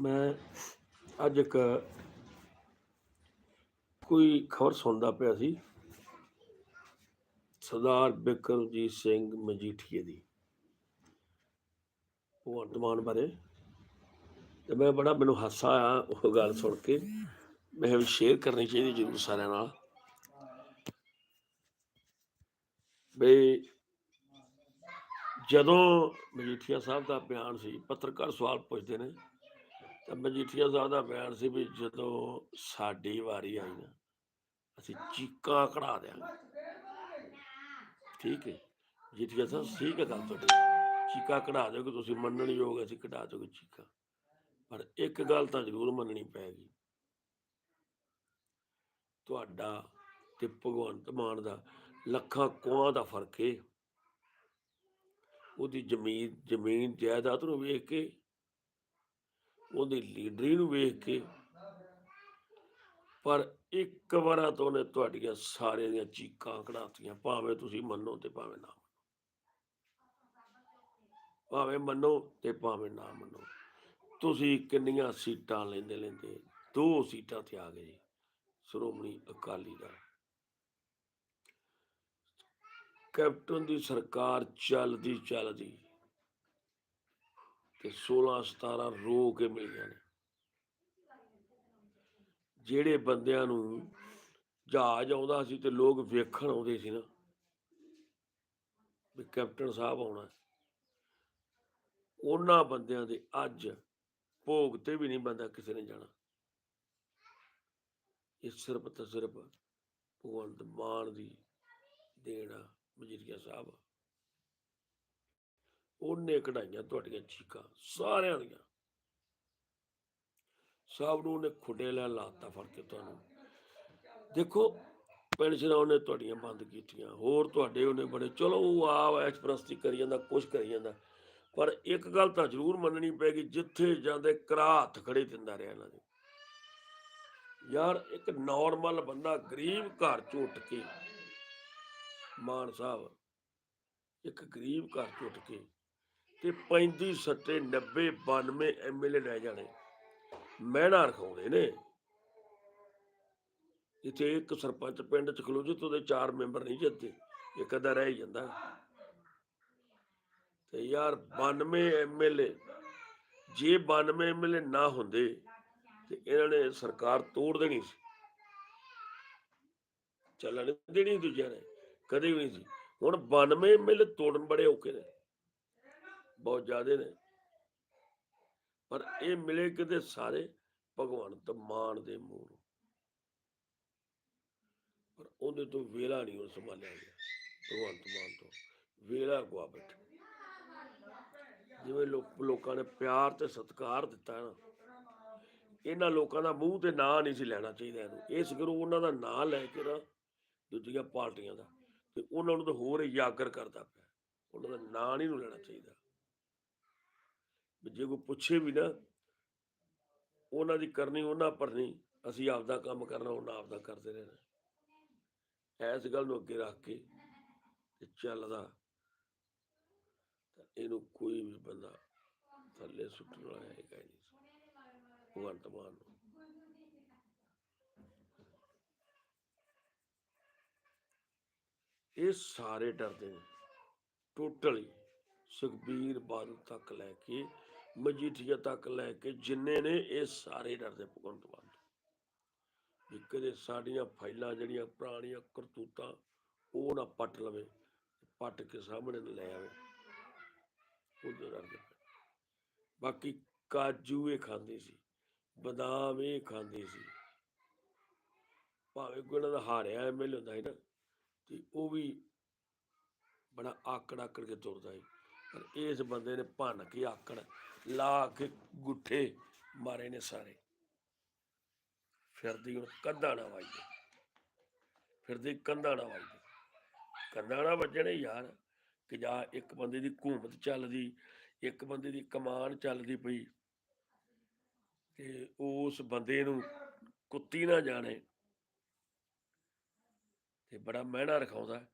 ਮੈਂ ਅੱਜ ਇੱਕ ਕੋਈ ਖਬਰ ਸੁਣਦਾ ਪਿਆ ਸੀ। ਸਰਦਾਰ ਬਿਕਰਮਜੀਤ ਸਿੰਘ ਮਜੀਠੀਏ ਦੀ। ਭਗਵੰਤ ਮਾਨ ਬਾਰੇ। ਤੇ ਮੈਂ ਬੜਾ ਮੈਨੂੰ ਹਾਸਾ ਆਇਆ ਉਹ ਗੱਲ ਸੁਣ ਕੇ। ਮੈਂ ਵੀ ਸ਼ੇਅਰ ਕਰਨੀ ਚਾਹੀਦੀ ਜ਼ਰੂਰ ਸਾਰਿਆਂ ਨਾਲ। ਵੀ ਜਦੋਂ ਮਜੀਠੀਆ ਸਾਹਿਬ ਦਾ ਬਿਆਨ ਸੀ, ਪੱਤਰਕਾਰ ਸਵਾਲ ਪੁੱਛਦੇ ਨੇ ਤਾਂ ਮਜੀਠੀਆ ਸਾਹਿਬ ਦਾ ਬਿਆਨ ਸੀ ਵੀ ਜਦੋਂ ਸਾਡੀ ਵਾਰੀ ਆਈ ਨਾ, ਅਸੀਂ ਚੀਕਾਂ ਕਢਾ ਦਿਆਂਗੇ। ਠੀਕ ਹੈ? ਮਜੀਠੀਆ ਸਾਹਿਬ, ਠੀਕ ਹੈ ਗੱਲ ਤੁਹਾਡੀ। ਚੀਕਾਂ ਕਢਾ ਦਿਓਗੇ, ਤੁਸੀਂ ਮੰਨਣ ਯੋਗ ਅਸੀਂ ਕਢਾ ਦਿਓਗੇ ਚੀਕਾਂ। ਪਰ ਇੱਕ ਗੱਲ ਤਾਂ ਜ਼ਰੂਰ ਮੰਨਣੀ ਪੈਗੀ। ਤੁਹਾਡਾ ਤੇ ਭਗਵੰਤ ਮਾਨ ਦਾ ਲੱਖਾਂ ਕੋਹਾਂ ਦਾ ਫ਼ਰਕ ਏ। ਉਹਦੀ ਜ਼ਮੀਨ ਜ਼ਮੀਨ ਜਾਇਦਾਦ ਨੂੰ ਵੇਖ ਕੇ ਉਹਦੀ ਲੀਡਰੀ ਨੂੰ ਵੇਖ ਕੇ। ਪਰ ਇੱਕ ਵਾਰਾ ਤੋਂ ਉਹਨੇ ਤੁਹਾਡੀਆਂ ਸਾਰਿਆਂ ਦੀਆਂ ਚੀਕਾਂ ਕਢਾਤੀਆਂ, ਭਾਵੇਂ ਤੁਸੀਂ ਮੰਨੋ ਤੇ ਭਾਵੇਂ ਨਾ ਮੰਨੋ। ਭਾਵੇਂ ਮੰਨੋ ਤੇ ਭਾਵੇਂ ਨਾ ਮੰਨੋ। ਤੁਸੀਂ ਕਿੰਨੀਆਂ ਸੀਟਾਂ ਲੈਂਦੇ ਲੈਂਦੇ, ਦੋ ਸੀਟਾਂ ਤੇ ਆ ਗਏ ਸ਼੍ਰੋਮਣੀ ਅਕਾਲੀ ਦਲ। ਕੈਪਟਨ ਦੀ ਸਰਕਾਰ ਚੱਲਦੀ ਚੱਲਦੀ ਤੇ 16 17 ਰੋ ਕੇ ਮਿਲੀਆਂ ਨੇ। ਜਿਹੜੇ ਬੰਦਿਆਂ ਨੂੰ ਜਹਾਜ਼ ਆਉਂਦਾ ਸੀ ਤੇ ਲੋਕ ਵੇਖਣ ਆਉਂਦੇ ਸੀ ਨਾ, ਵੀ ਕੈਪਟਨ ਸਾਹਿਬ ਆਉਣਾ ਉਹਨਾਂ ਬੰਦਿਆਂ ਦੇ ਅੱਜ ਭੋਗ ਤੇ ਵੀ ਨਹੀਂ ਬੰਦਾ ਕਿਸੇ ਨੇ ਜਾਣਾ। ਇਹ ਸਿਰਫ ਤੇ ਸਿਰਫ ਭਗਵੰਤ ਮਾਨ ਦੀ ਦੇਣਾ ਮਜੀਠੀਆ ਸਾਹਿਬ। ਉਹਨੇ ਕਢਾਈਆਂ ਤੁਹਾਡੀਆਂ ਚੀਕਾਂ, ਸਾਰਿਆਂ ਦੀਆਂ। ਸਭ ਨੂੰ ਉਹਨੇ ਖੁੱਡੇ ਲੈ ਲਾਤਾ ਫੜ ਕੇ ਤੁਹਾਨੂੰ। ਦੇਖੋ ਪੈਨਸ਼ਨਾਂ ਉਹਨੇ ਤੁਹਾਡੀਆਂ ਬੰਦ ਕੀਤੀਆਂ। ਹੋਰ ਤੁਹਾਡੇ ਉਹਨੇ ਬੜੇ, ਚਲੋ ਉਹ ਆ ਐਸ਼ ਕਰੀ ਜਾਂਦਾ, ਕੁਛ ਕਰੀ ਜਾਂਦਾ। ਪਰ ਇੱਕ ਗੱਲ ਤਾਂ ਜ਼ਰੂਰ ਮੰਨਣੀ ਪੈਗੀ, ਜਿੱਥੇ ਜਾਂਦੇ ਕਰਾਤ ਖੜੇ ਦਿੰਦਾ ਰਿਹਾ ਇਹਨਾਂ ਦੇ। ਯਾਰ, ਇੱਕ ਨਾਰਮਲ ਬੰਦਾ, ਗਰੀਬ ਘਰ ਚੋਂ ਉੱਠ ਕੇ, ਮਾਨ ਸਾਹਿਬ, ਇੱਕ ਗਰੀਬ ਘਰ ਚੋਂ ਉੱਠ ਕੇ ਤੇ 35 ਸੱਟੇ 90 92 ਐਮਐਲਏ ਲੈ ਜਾਣੇ। ਮਹਿਣਾ ਰਖਾਉਂਦੇ ਨੇ। ਇੱਥੇ ਇੱਕ ਸਰਪੰਚ ਪਿੰਡ ਚ ਖਲੋ ਜੀ ਉਹਦੇ ਚਾਰ ਮੈਂਬਰ ਨਹੀਂ ਜਿੱਤੇ ਇੱਕ ਅੱਧਾ ਰਹਿ ਹੀ ਜਾਂਦਾ। ਤੇ ਯਾਰ 92 ਐਮਐਲਏ ਜੇ 92 ਐਮਐਲਏ ਨਾ ਹੁੰਦੇ, ਤੇ ਇਹਨਾਂ ਨੇ ਸਰਕਾਰ ਤੋੜ ਦੇਣੀ ਸੀ। ਚੱਲਣ ਦੇਣੀ ਦੂਜਿਆਂ ਨੇ, ਕਦੇ ਵੀ ਨਹੀਂ ਸੀ। ਹੁਣ 92 ਐਮਐਲਏ ਤੋੜਨ ਬੜੇ ਔਕੇ ਨੇ। ਬਹੁਤ ਜ਼ਿਆਦੇ ਨੇ। ਪਰ ਇਹ ਮਿਲੇ ਕਿਤੇ ਸਾਰੇ ਭਗਵੰਤ ਮਾਨ ਦੇ ਮੂੰਹ ਪਰ ਉਹਦੇ ਤੋਂ ਵੇਲਾ ਨਹੀਂ ਉਹ ਸੰਭਾਲਿਆ ਗਿਆ, ਭਗਵੰਤ ਮਾਨ ਤੋਂ। ਵੇਲਾ ਗਵਾ ਬੈਠਾ। ਜਿਵੇਂ ਲੋਕ, ਲੋਕਾਂ ਨੇ ਪਿਆਰ ਤੇ ਸਤਿਕਾਰ ਦਿੱਤਾ ਨਾ, ਇਹਨਾਂ ਲੋਕਾਂ ਦਾ ਮੂੰਹ ਤੇ ਨਾਂ ਨਹੀਂ ਸੀ ਲੈਣਾ ਚਾਹੀਦਾ ਇਹਨੂੰ। ਇਸ ਗੁਰੂ ਉਹਨਾਂ ਦਾ ਨਾਂ ਲੈ ਕੇ ਨਾ ਦੂਜੀਆਂ ਪਾਰਟੀਆਂ ਦਾ, ਤੇ ਉਹਨਾਂ ਨੂੰ ਤਾਂ ਹੋਰ ਜਾਗਰ ਕਰਦਾ ਪਿਆ। ਉਹਨਾਂ ਦਾ ਨਾਂ ਨਹੀਂ ਨੂੰ ਲੈਣਾ ਚਾਹੀਦਾ। ਜੇ ਕੋਈ ਪੁੱਛੇ ਵੀ ਨਾ, ਉਹਨਾਂ ਦੀ ਕਰਨੀ, ਉਹਨਾਂ ਭਰਨੀ ਅਸੀਂ ਆਪਦਾ ਕੰਮ ਕਰਨਾ, ਉਹਨਾਂ ਆਪਦਾ ਕਰਦੇ ਰਹਿਣਾ। ਐਸ ਗੱਲ ਨੂੰ ਅੱਗੇ ਰੱਖ ਕੇ ਤੇ ਚੱਲਦਾ। ਇਹਨੂੰ ਕੋਈ ਵੀ ਬੰਦਾ ਥੱਲੇ ਸੁੱਟਣ ਵਾਲਾ ਹੈਗਾ ਨਹੀਂ। ਭਗਵੰਤ ਮਾਨ ਨੂੰ। ਇਹ ਸਾਰੇ ਡਰਦੇ ਨੇ। ਟੋਟਲੀ ਸੁਖਬੀਰ ਬਾਦਲ ਤੱਕ ਲੈ ਕੇ ਮਜੀਠੀਆ ਤੱਕ ਲੈ ਕੇ ਜਿੰਨੇ ਨੇ, ਇਹ ਸਾਰੇ ਡਰਦੇ ਭਗਵੰਤ ਮਾਨ ਤੋਂ ਵੀ ਕਦੇ ਸਾਡੀਆਂ ਫਾਈਲਾਂ ਜਿਹੜੀਆਂ ਪੁਰਾਣੀਆਂ ਕਰਤੂਤਾਂ, ਉਹ ਨਾ ਪੱਟ ਲਵੇ, ਪੱਟ ਕੇ ਸਾਹਮਣੇ ਲੈ ਆਵੇ। ਉਹਦੇ ਡਰਦੇ ਬਾਕੀ ਕਾਜੂ ਇਹ ਖਾਂਦੇ ਸੀ, ਬਦਾਮ ਇਹ ਖਾਂਦੇ ਸੀ। ਭਾਵੇਂ ਕੋਈ ਇਹਨਾਂ ਦਾ ਹਾਰਿਆ ਐਮਐਲ ਹੁੰਦਾ ਸੀ ਨਾ, ਤੇ ਉਹ ਵੀ ਬੜਾ ਆਕੜ ਆਕੜ ਕੇ ਤੁਰਦਾ ਸੀ। ਪਰ ਇਸ ਬੰਦੇ ਨੇ ਭੰਨ ਕੇ ਆਕੜ ਲਾ ਕੇ ਗੁੱਠੇ ਮਾਰੇ ਨੇ ਸਾਰੇ। ਫਿਰਦੀ ਹੁਣ ਕੰਧਾ ਨਾ ਵਾਜੇ ਫਿਰਦੀ ਕੰਧਾਂ ਨਾ ਵਾਜੇ ਕੰਧਾ ਨਾ ਵੱਜਣੇ ਯਾਰ ਕਿ ਜਾ ਇੱਕ ਬੰਦੇ ਦੀ ਹਕੂਮਤ ਚੱਲਦੀ, ਇੱਕ ਬੰਦੇ ਦੀ ਕਮਾਨ ਚੱਲਦੀ ਪਈ ਤੇ ਉਸ ਬੰਦੇ ਨੂੰ ਕੁੱਤੀ ਨਾ ਜਾਣੇ। ਤੇ ਬੜਾ ਮਹਿਣਾ ਰਖਾਉਂਦਾ।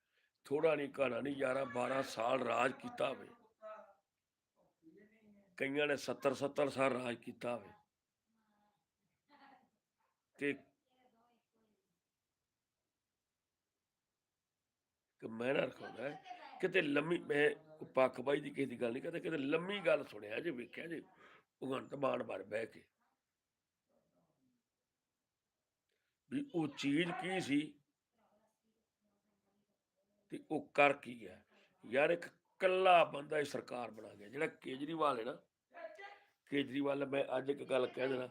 ਥੋੜਾ ਨਹੀਂ, ਘਾਣਾ ਨਹੀਂ 11 12 ਸਾਲ ਰਾਜ ਕੀਤਾ ਹੋਵੇ। ਕਈਆਂ ਨੇ 70 70 ਸਾਲ ਰਾਜ ਕੀਤਾ ਹੋਵੇ। ਤੇ ਕਿ ਮੈਂ ਨਾ ਰਖਾਉਂਦਾ ਕਿਤੇ ਲੰਮੀ, ਮੈਂ ਕੋਈ ਪੱਖ ਬਾਈ ਦੀ ਕਿਸੇ ਦੀ ਗੱਲ ਨਹੀਂ ਕਰਦਾ, ਕਿਤੇ ਲੰਮੀ ਗੱਲ ਸੁਣਿਆ ਜੇ, ਵੇਖਿਆ ਜੇ, ਭਗਵੰਤ ਮਾਨ ਬਾਰੇ ਬਹਿ ਕੇ। ਵੀ ਉਹ ਚੀਜ਼ ਕੀ ਸੀ? ਤੇ ਉਹ ਕਰ ਕੀ ਹੈ? ਯਾਰ ਇੱਕ ਕੱਲਾ ਬੰਦਾ ਇਹ ਸਰਕਾਰ ਬਣਾ ਗਿਆ, ਜਿਹੜਾ ਕੇਜਰੀਵਾਲ ਹੈ ਨਾ ਕੇਜਰੀਵਾਲ, ਮੈਂ ਅੱਜ ਇੱਕ ਗੱਲ ਕਹਿ ਦੇਣਾ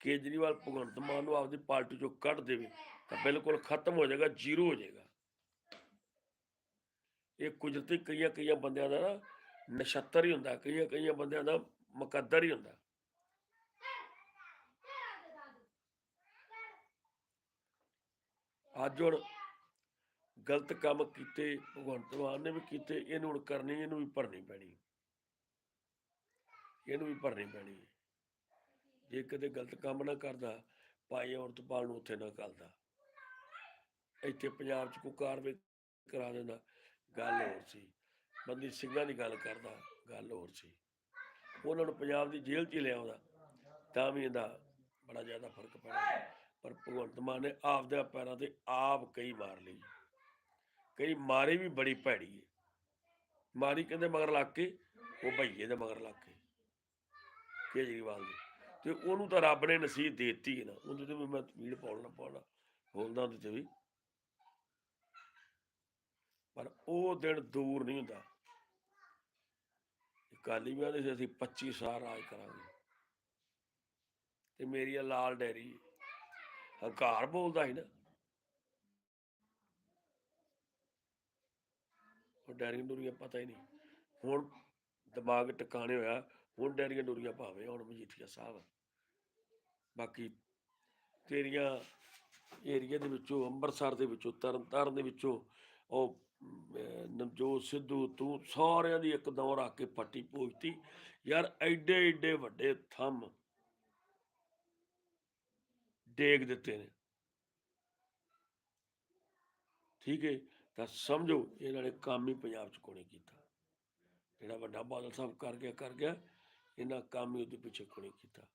ਕੇਜਰੀਵਾਲ ਭਗਵੰਤ ਮਾਨ ਨੂੰ ਆਪਦੀ ਪਾਰਟੀ ਚੋਂ ਕੱਢ ਦੇਵੇ, ਤਾਂ ਬਿਲਕੁਲ ਖਤਮ ਹੋ ਜਾਏਗਾ, ਜ਼ੀਰੋ ਹੋ ਜਾਏਗਾ। ਇਹ ਕੁਦਰਤੀ ਕਈਆਂ ਕਈਆਂ ਬੰਦਿਆਂ ਦਾ ਨਾ ਨਛੱਤਰ ਹੀ ਹੁੰਦਾ, ਕਈਆਂ ਕਈਆਂ ਬੰਦਿਆਂ ਦਾ ਮੁਕੱਦਰ ਹੀ ਹੁੰਦਾ। ਅੱਜ ਹੁਣ ਗਲਤ ਕੰਮ ਕੀਤੇ, ਭਗਵੰਤ ਮਾਨ ਨੇ ਵੀ ਕੀਤੇ, ਇਹਨੂੰ ਹੁਣ ਕਰਨੀ, ਇਹਨੂੰ ਵੀ ਭਰਨੀ ਪੈਣੀ। ਇਹਨੂੰ ਵੀ ਭਰਨੀ ਪੈਣੀ ਹੈ। ਜੇ ਕਦੇ ਗਲਤ ਕੰਮ ਨਾ ਕਰਦਾ, ਭਾਈ ਅਮਰਤਪਾਲ ਨੂੰ ਉੱਥੇ ਨਾ ਕਰਦਾ ਇੱਥੇ ਪੰਜਾਬ 'ਚ ਕੋਈ ਕਾਰਵਾਈ ਕਰਾ ਦਿੰਦਾ। ਗੱਲ ਹੋਰ ਸੀ। ਬੰਦੀ ਸਿੰਘਾਂ ਦੀ ਗੱਲ ਕਰਦਾ, ਗੱਲ ਹੋਰ ਸੀ। ਉਹਨਾਂ ਨੂੰ ਪੰਜਾਬ ਦੀ ਜੇਲ੍ਹ 'ਚ ਹੀ ਲਿਆਉਂਦਾ ਤਾਂ ਵੀ ਇਹਦਾ ਬੜਾ ਜ਼ਿਆਦਾ ਫ਼ਰਕ ਪੈਣਾ। ਪਰ ਭਗਵੰਤ ਮਾਨ ਨੇ ਆਪਦੇ ਪੈਰਾਂ ਤੇ ਆਪ ਕਈ ਮਾਰ ਲਈ। ਕਈ ਮਾਰੇ ਵੀ ਬੜੀ ਭੈੜੀ ਹੈ ਮਾਰੀ ਕਹਿੰਦੇ ਮਗਰ ਲੱਗ ਕੇ, ਉਹ ਭਈਏ ਦੇ ਮਗਰ ਲੱਗ ਕੇ। ਕੇਜਰੀਵਾਲ ਦੇ ਤੇ ਉਹਨੂੰ ਤਾਂ ਰੱਬ ਨੇ ਨਸੀਬ ਦਿੱਤੀ ਹੈ ਨਾ। ਉਹਦੇ ਤੇ ਵੀ ਮੈਂ ਵੀੜ ਪਾਉਣਾ ਪਾਉਣਾ ਬੋਲਦਾ ਉਹਦੇ ਤੇ ਵੀ। ਪਰ ਉਹ ਦਿਨ ਦੂਰ ਨਹੀਂ ਹੁੰਦਾ। ਕਾਲੀ ਵੀ ਆਂਦੇ ਸੀ ਅਸੀਂ 25 ਸਾਲ ਰਾਜ ਕਰਾਂਗੇ। ਤੇ ਮੇਰੀ ਆ ਲਾਲ ਡੈਰੀ ਹੰਕਾਰ ਬੋਲਦਾ ਸੀ ਨਾ। ਉਹ ਡੈਰੀ ਡੂਰੀਆਂ ਪਤਾ ਹੀ ਨਹੀਂ। ਹੁਣ ਦਿਮਾਗ ਟਿਕਾਣੇ ਹੋਇਆ। ਹੁਣ ਡੈਰੀਆਂ ਡੋਰੀਆਂ ਭਾਵੇਂ, ਹੁਣ ਮਜੀਠੀਆ ਸਾਹਿਬ ਬਾਕੀ ਤੇਰੀਆਂ ਏਰੀਆ ਦੇ ਵਿੱਚੋਂ, ਅੰਮ੍ਰਿਤਸਰ ਦੇ ਵਿੱਚੋਂ, ਤਰਨਤਾਰਨ ਦੇ ਵਿੱਚੋਂ, ਉਹ ਨਵਜੋਤ ਸਿੱਧੂ, ਤੂੰ ਸਾਰਿਆਂ ਦੀ ਇੱਕ ਦੌਰ ਆ ਕੇ ਪੱਟੀ ਪੋਚਤੀ। ਯਾਰ ਐਡੇ ਐਡੇ ਵੱਡੇ ਥੰਮ ਡੇਗ ਦਿੱਤੇ ਨੇ। ਠੀਕ ਹੈ ਤਾਂ ਸਮਝੋ, ਇਹਨਾਂ ਨੇ ਕੰਮ ਹੀ ਪੰਜਾਬ ਚ ਕੋਣੇ ਕੀਤਾ। ਜਿਹੜਾ ਵੱਡਾ ਬਾਦਲ ਸਾਹਿਬ ਕਰ ਗਿਆ ਕਰ ਗਿਆ। ਇਹਨਾਂ ਕੰਮ ਹੀ ਉਹਦੇ ਪਿੱਛੇ ਕੋਣੇ ਕੀਤਾ।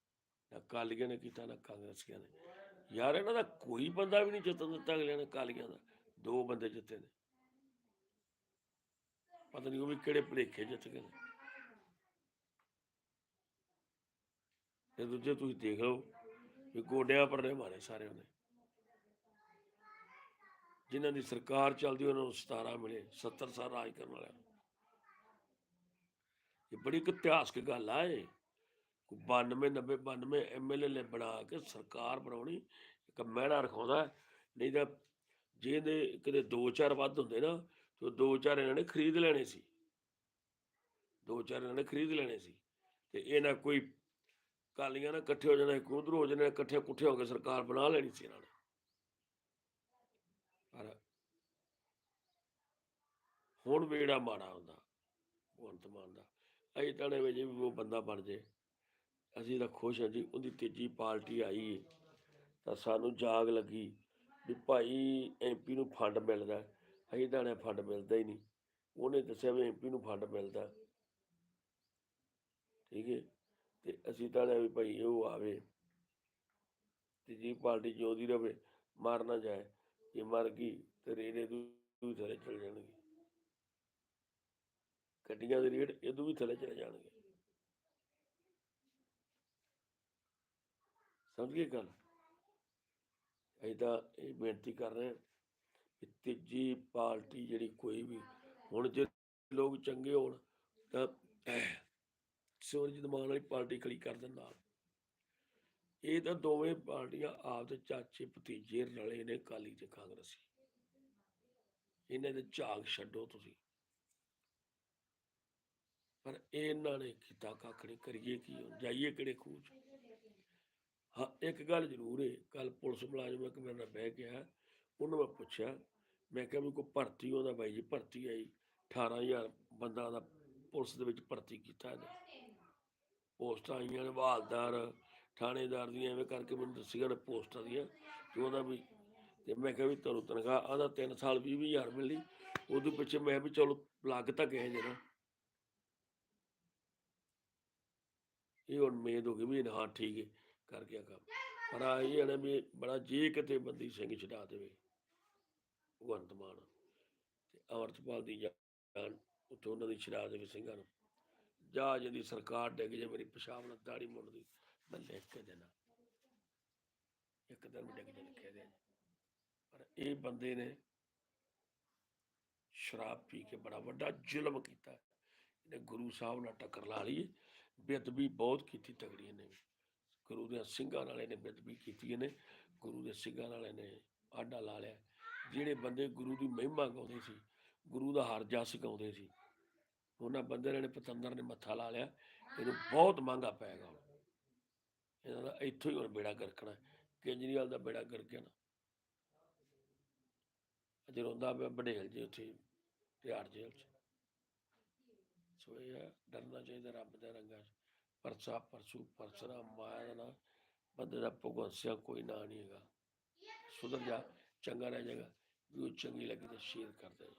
ਨਾ ਕਾਲੀਆਂ ਨੇ ਕੀਤਾ, ਨਾ ਕਾਂਗਰਸੀਆਂ ਨੇ। ਯਾਰ ਇਹਨਾਂ ਦਾ ਕੋਈ ਬੰਦਾ ਵੀ ਨਹੀਂ ਜਿੱਤਣ ਦਿੱਤਾ ਅਗਲਿਆਂ ਨੇ, ਕਾਲੀਆਂ ਦਾ। ਦੋ ਬੰਦੇ ਜਿੱਤੇ ਨੇ। ਪਤਾ ਨਹੀਂ ਉਹ ਵੀ ਕਿਹੜੇ ਭਲੇਖੇ ਜਿੱਤ ਗਏ ਨੇ। ਤੇ ਦੂਜੇ ਤੁਸੀਂ ਦੇਖ ਲਓ ਵੀ ਗੋਡਿਆਂ ਪਰ ਮਾਰੇ ਸਾਰੇ ਉਹਨੇ। ਜਿਨ੍ਹਾਂ ਦੀ ਸਰਕਾਰ ਚੱਲਦੀ, ਉਹਨਾਂ ਨੂੰ 17 ਮਿਲੇ 70 ਸਾਲ ਰਾਜ ਕਰਨ ਵਾਲਿਆਂ ਇਹ ਬੜੀ ਇੱਕ ਇਤਿਹਾਸਕ ਗੱਲ ਆ ਇਹ। ਕੋਈ 92 90 92 ਐਮਐਲਏ ਲੈ ਬਣਾ ਕੇ ਸਰਕਾਰ ਬਣਾਉਣੀ, ਇੱਕ ਮਹਿਣਾ ਰਖਾਉਂਦਾ ਨਹੀਂ ਤਾਂ ਜੇ ਇਹਦੇ ਕਿਤੇ ਦੋ ਚਾਰ ਵੱਧ ਹੁੰਦੇ ਨਾ, ਤੇ ਉਹ ਦੋ ਚਾਰ ਇਹਨਾਂ ਨੇ ਖਰੀਦ ਲੈਣੇ ਸੀ। ਦੋ ਚਾਰ ਇਹਨਾਂ ਨੇ ਖਰੀਦ ਲੈਣੇ ਸੀ। ਤੇ ਇਹ ਨਾ ਕੋਈ ਕਾਲੀਆਂ ਨਾਲ ਇਕੱਠੇ ਹੋ ਜਾਣਾ ਉਧਰ ਹੋ ਜਾਣਾ, ਇਕੱਠੇ ਕੁੱਠੇ ਹੋ ਕੇ ਸਰਕਾਰ ਬਣਾ ਲੈਣੀ ਸੀ ਇਹਨਾਂ ਨੇ। ਪਰ ਹੁਣ ਵੇੜਾ ਮਾੜਾ ਹੁੰਦਾ, ਭਗਵੰਤ ਮਾਨ ਦਾ। ਅਸੀਂ ਤਾਂ ਨੇ ਵਜੇ ਵੀ ਉਹ ਬੰਦਾ ਬਣ ਜੇ। ਅਸੀਂ ਤਾਂ ਖੁਸ਼ ਹਾਂ ਜੀ, ਉਹਦੀ ਤੀਜੀ ਪਾਰਟੀ ਆਈ। ਤਾਂ ਸਾਨੂੰ ਜਾਗ ਲੱਗੀ ਵੀ ਭਾਈ ਐਮਪੀ ਨੂੰ ਫੰਡ ਮਿਲਦਾ। ਅਸੀਂ ਤਾਂ ਨੇ ਫੰਡ ਮਿਲਦਾ ਹੀ ਨਹੀਂ। ਉਹਨੇ ਦੱਸਿਆ ਵੀ ਐਮਪੀ ਨੂੰ ਫੰਡ ਮਿਲਦਾ। ਠੀਕ ਹੈ? ਤੇ ਅਸੀਂ ਤਾਂ ਨੇ ਵੀ ਭਾਈ ਉਹ ਆਵੇ। ਤੀਜੀ ਪਾਰਟੀ ਜਿਉਂਦੀ ਰਵੇ, ਮਰ ਨਾ ਜਾਏ। ਜੇ ਮਰ ਗਈ, ਤੇ ਰੇਰੇ ਦੂ ਥੱਲੇ ਚਲ ਜਾਣਗੇ। ਗੱਡੀਆਂ ਦੇ ਰੇਟ ਇਹਦੋਂ ਵੀ ਥੱਲੇ ਚਲੇ ਜਾਣਗੇ। ਸਮਝ ਗਏ ਗੱਲ? ਅਸੀਂ ਤਾਂ ਇਹ ਬੇਨਤੀ ਕਰ ਰਹੇ ਹਾਂ ਕਿ ਤੀਜੀ ਪਾਰਟੀ ਜਿਹੜੀ ਕੋਈ ਵੀ, ਹੁਣ ਜੇ ਲੋਕ ਚੰਗੇ ਹੋਣ, ਤਾਂ ਸਿਮਰਜੀਤ ਮਾਨ ਵਾਲੀ ਪਾਰਟੀ ਖੜੀ ਕਰ ਦੇਣ ਨਾਲ। ਇਹ ਤਾਂ ਦੋਵੇਂ ਪਾਰਟੀਆਂ ਆਪ ਦੇ ਚਾਚੇ ਭਤੀਜੇ ਰਲੇ ਨੇ ਕਾਲੀ ਤੇ ਕਾਂਗਰਸੀ। ਇਹਨਾਂ ਦੇ ਝਾਗ ਛੱਡੋ ਤੁਸੀਂ। ਪਰ ਇਹਨਾਂ ਨੇ ਕੀਤਾ ਕੱਖ ਨਹੀਂ ਕਰੀਏ ਕੀ ਹੁਣ, ਜਾਈਏ ਕਿਹੜੇ ਖੂਹ 'ਚ। ਹਾਂ, ਇੱਕ ਗੱਲ ਜ਼ਰੂਰ ਹੈ ਕੱਲ ਪੁਲਿਸ ਮੁਲਾਜ਼ਮ ਇੱਕ ਮੇਰੇ ਨਾਲ ਬਹਿ ਗਿਆ, ਉਹਨੂੰ ਮੈਂ ਪੁੱਛਿਆ, ਮੈਂ ਕਿਹਾ ਵੀ ਕੋਈ ਭਰਤੀ ਉਹਦਾ ਬਾਈ ਜੀ, ਭਰਤੀ ਆਈ 18000 ਬੰਦਾ ਦਾ ਪੁਲਿਸ ਦੇ ਵਿੱਚ ਭਰਤੀ ਕੀਤਾ ਇਹਨੇ। ਪੋਸਟਾਂ ਆਈਆਂ ਨੇ, ਬਹਾਲਦਾਰ, ਥਾਣੇਦਾਰ ਦੀਆਂ, ਐਵੇਂ ਕਰਕੇ ਮੈਨੂੰ ਦੱਸੀਆਂ ਨੇ ਪੋਸਟਾਂ ਦੀਆਂ ਕਿ ਉਹਦਾ ਵੀ, ਤੇ ਮੈਂ ਕਿਹਾ ਵੀ ਤੁਹਾਨੂੰ ਤਨਖਾਹ ਆਦਾ 3 ਸਾਲ 20 ਹਜ਼ਾਰ ਮਿਲਣੀ ਉਹਦੇ ਪਿੱਛੇ ਮੈਂ ਵੀ ਚਲੋ, ਲੱਗ ਤਾਂ ਗਏ ਜਰਾ ਇਹ ਹੁਣ ਮੇਦ ਹੋ ਗਈ ਵੀ ਹਾਂ ਠੀਕ ਹੈ ਕਰ ਗਿਆ ਕੰਮ। ਬੜਾ ਇਹ ਹੈ ਵੀ ਬੜਾ ਜੇ ਕਿਤੇ ਬੰਦੀ ਸਿੰਘ ਛਡਾ ਦੇਵੇ, ਭਗਵੰਤ ਮਾਨ ਤੇ ਅਮਰਤਪਾਲ ਦੀ ਜਾਨ ਉੱਥੇ ਉਹਨਾਂ ਦੀ ਛਡਾ ਦੇਵੇ ਸਿੰਘਾਂ ਨੂੰ। ਜਾ ਜਿਹਦੀ ਸਰਕਾਰ ਡਿੱਗ ਜੇ ਮੇਰੀ ਪਿਸ਼ਾਬ ਨਾਲ ਦਾੜੀ ਮੁੰਡਦੀ ਮੈਂ ਲਿਖ ਕੇ ਦੇਣਾ। ਇੱਕ ਦਿਨ ਡਿੱਗ ਜੇ ਲਿਖਿਆ ਦੇ ਪਰ ਇਹ ਬੰਦੇ ਨੇ ਸ਼ਰਾਬ ਪੀ ਕੇ ਬੜਾ ਵੱਡਾ ਜ਼ੁਲਮ ਕੀਤਾ। ਇਹਨੇ ਗੁਰੂ ਸਾਹਿਬ ਨਾਲ ਟੱਕਰ ਲਾ ਲਈ ਬੇਅਦਬੀ ਬਹੁਤ ਕੀਤੀ ਤਗੜੀ ਨੇ। ਗੁਰੂ ਦੇ ਸਿੰਘਾਂ ਨਾਲ ਇਹਨੇ ਬੇਅਦਬੀ ਕੀਤੀ ਇਹਨੇ ਗੁਰੂ ਦੇ ਸਿੰਘਾਂ ਨਾਲ ਇਹਨੇ ਆਡਾ ਲਾ ਲਿਆ। ਜਿਹੜੇ ਬੰਦੇ ਗੁਰੂ ਦੀ ਮਹਿਮਾ ਗਾਉਂਦੇ ਸੀ, ਗੁਰੂ ਦਾ ਹਰ ਜਸ ਗਾਉਂਦੇ ਸੀ, ਉਹਨਾਂ ਬੰਦਿਆਂ ਨੇ ਪਤੰਦਰ ਨੇ ਮੱਥਾ ਲਾ ਲਿਆ। ਇਹਨੂੰ ਬਹੁਤ ਮਹਿੰਗਾ ਪਏਗਾ ਹੁਣ। ਇਹਨਾਂ ਦਾ ਇੱਥੋਂ ਹੀ ਹੁਣ ਬੇੜਾ ਗਰਕਣਾ ਕੇਜਰੀਵਾਲ ਦਾ ਬੇੜਾ ਗਰਕ ਗਿਆ ਨਾ। ਅਜੇ ਰੋਂਦਾ ਪਿਆ ਬੜੇਲ ਜੀ ਉੱਥੇ ਤਿਹਾੜ ਜੇਲ੍ਹ 'ਚ। ਸੋ ਇਹ ਹੈ, ਡਰਨਾ ਚਾਹੀਦਾ ਰੱਬ ਦੇ ਰੰਗਾਂ 'ਚ। ਪਰਸਾ ਪਰਸੂ ਪਰਸਰਾ ਮਾਇਆ ਦਾ ਨਾ ਬੰਦੇ ਦਾ ਭਗਵੰਤ ਕੋਈ ਨਾਂ ਨਹੀਂ ਹੈਗਾ। ਸੁਧਰ ਜਾ ਚੰਗਾ ਰਹਿ ਜਾਏਗਾ ਵੀ ਉਹ ਚੰਗੀ ਲੱਗੀ ਤਾਂ ਸ਼ੇਅਰ ਕਰ ਦੇ।